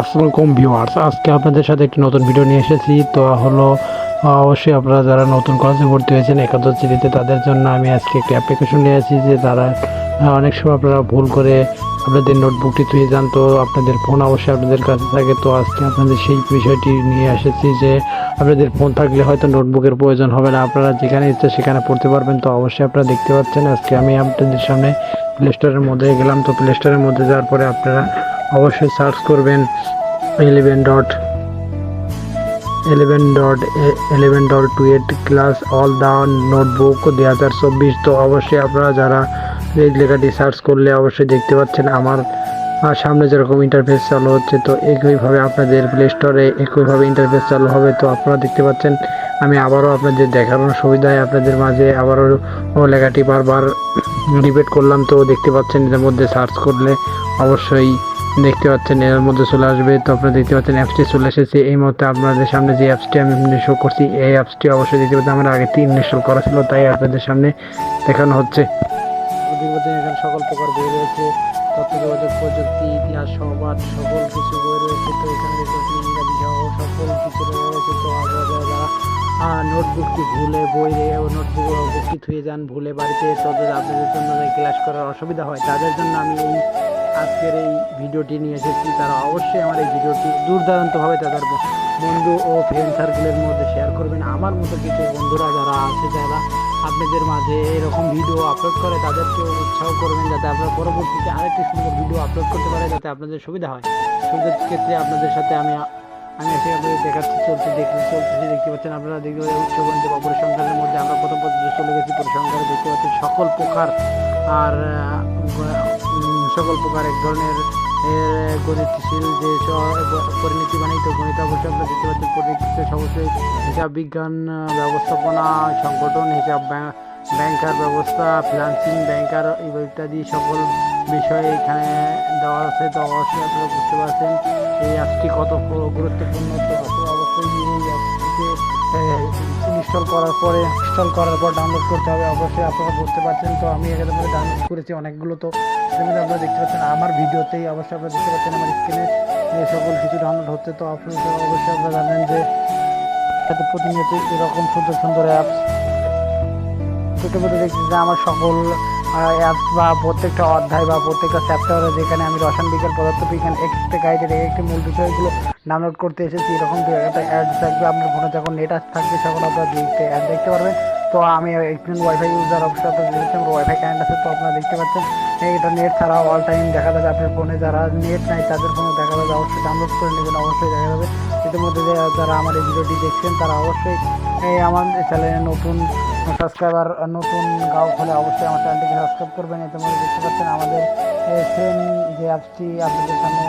আসসালামাইকুম ভিউয়ার্স, আজকে আপনাদের সাথে একটি নতুন ভিডিও নিয়ে এসেছি। তো হলো অবশ্যই আপনারা যারা নতুন কলেজে ভর্তি হয়েছেন একাদশ শ্রেণীতে, তাদের জন্য আমি আজকে একটি অ্যাপ্লিকেশন নিয়ে আসি যে তারা অনেক সময় আপনারা ভুল করে আপনাদের নোটবুকটি থুয়ে যান, তো আপনাদের ফোন অবশ্যই আপনাদের কাছে থাকে। তো আজকে আপনাদের সেই বিষয়টি নিয়ে এসেছি যে, আপনাদের ফোন থাকলে হয়তো নোটবুকের প্রয়োজন হবে না। আপনারা যেখানে ইচ্ছে সেখানে পড়তে পারবেন। তো অবশ্যই আপনারা দেখতে পাচ্ছেন, আজকে আমি আপনাদের সামনে প্লে স্টোরের মধ্যে গেলাম। তো প্লে স্টোরের মধ্যে যাওয়ার পরে আপনারা অবশ্যই সার্চ করবেন eleven dot eleven dot eleven dot two eight class all the notebook দুই হাজার চব্বিশ। তো অবশ্যই আপনারা যারা এই লেখাটি সার্চ করলে অবশ্যই দেখতে পাচ্ছেন আমার সামনে যেরকম ইন্টারফেস চালু হচ্ছে, তো একইভাবে আপনাদের প্লে স্টোরে একইভাবে ইন্টারফেস চালু হবে, তো আপনারা দেখতে পাচ্ছেন আমি আবারও আপনাদের দেখানোর সুবিধায় আপনাদের মাঝে আবারও লেখাটি বারবার রিপিট করলাম, তো দেখতে পাচ্ছেন এর মধ্যে সার্চ করলে অবশ্যই দেখতে পাচ্ছেন, এর মধ্যে চলে আসবে। তো আপনারা দেখতে পাচ্ছেন, অ্যাপসটি চলে এসেছে। এই মুহূর্তে আপনাদের সামনে যে অ্যাপসটি আমি শো করছি, এই অ্যাপসটি অবশ্যই দেখতে পাচ্ছেন, আমার আগে তিন ইনস্টল করা ছিল, তাই আপনাদের সামনে দেখানো হচ্ছে। এখানে সকল প্রকার বই রয়েছে তথ্য যোগাযোগ প্রযুক্তি, ইতিহাস, সংবাদ, সকল কিছু বই রয়েছে। তো এখানে ইংরাজি সহ সকল কিছু রয়েছে। তো যারা নোটবুকটি ভুলে বই নোটবুক বুকটি থুয়ে যান, ভুলে বাড়িতে, তাদের, আপনাদের জন্য ক্লাস করার অসুবিধা হয়, তাদের জন্য আমি এই আজকের এই ভিডিওটি নিয়ে এসেছি, তারা অবশ্যই আমার এই ভিডিওটি দুর্দান্তভাবে তাদের বন্ধু ও ফ্রেন্ড সার্কেলের মধ্যে শেয়ার করবেন। আমার মতো কিছু বন্ধুরা যারা আছে, যারা আপনাদের মাঝে এরকম ভিডিও আপলোড করে তাদেরকে উৎসাহ করবেন যাতে আপনারা পরবর্তীতে আরেকটি সুন্দর ভিডিও আপলোড করতে পারে, যাতে আপনাদের সুবিধা হয়। সুবিধার ক্ষেত্রে আপনাদের সাথে আমি আমি এসে আপনাদের দেখাচ্ছি, চলতে দেখতে চলতেছি, দেখতে পাচ্ছেন আপনারা, দেখতে পাচ্ছেন উচ্চগণিত বা পরিসংখ্যানের মধ্যে আমরা প্রথম পর্যায়ে চলে গেছি, পরিসংখ্যানে দেখতে পাচ্ছি সকল প্রকার আর সকল প্রকার এক ধরনের গণিতশীল যে পরিণতি তো গণিত অবশ্যই আমরা দেখতে পাচ্ছি। পরিণতিতে অবশ্যই হিসাব বিজ্ঞান ব্যবস্থাপনা, সংগঠন, হিসাব ব্যাংক ব্যাংকার ব্যবস্থা ফিনান্সিং ব্যাংকার ইত্যাদি সকল বিষয় এখানে দেওয়া আছে। তো অবশ্যই আপনারা বুঝতে পারছেন এই অ্যাপটি কত গুরুত্বপূর্ণ ইনস্টল করার পরে ইনস্টল করার পর ডাউনলোড করতে হবে। অবশ্যই আপনারা বুঝতে পারছেন। তো আমি এখানে ডাউনলোড করেছি অনেকগুলো। তো সেগুলো আপনারা দেখতে পাচ্ছেন, আমার ভিডিওতেই অবশ্যই আপনারা দেখতে পাচ্ছেন আমার স্ক্রিনে সকল কিছু ডাউনলোড হচ্ছে। তো আপনারা অবশ্যই আপনারা জানেন যে সাথে প্রতিনিয়ত এরকম সুন্দর সুন্দর অ্যাপস ছোটো মধ্যে দেখছি যে আমার সকল বা প্রত্যেকটা অধ্যায় বা প্রত্যেকটা চ্যাপ্টারে যেখানে আমি রসায়ন বিজ্ঞান, পদার্থ বিজ্ঞান এক্সট্রা গাইডের একটি মূল বিষয়গুলো ডাউনলোড করতে এসেছি, এরকম একটা অ্যাড থাকবে, আপনার ফোনে যখন নেট থাকবে, তখন আপনারা দেখতে অ্যাড দেখতে পারবেন। তো আমি একজন ওয়াইফাই ইউজার অবশ্যই আপনারা দেখেছেন আমার ওয়াইফাই কারেন্ট আছে, তো আপনারা দেখতে পাচ্ছেন, এটা নেট ছাড়া অল টাইম দেখা যাবে আপনার ফোনে যারা নেট নাই, তাদের ফোনে দেখা যাবে, অবশ্যই ডাউনলোড করে নেবেন, অবশ্যই দেখা যাবে। ইতিমধ্যে যারা আমার এই ভিডিওটি দেখছেন, তারা অবশ্যই এই আমার চ্যানেলে নতুন সাবস্ক্রাইবার নতুন গাও হলে অবশ্যই আমার চ্যানেলটিকে সাবস্ক্রাইব করবেন। এতে মধ্যে দেখতে পাচ্ছেন আমাদের সেম যে অ্যাপসটি আপনাদের সামনে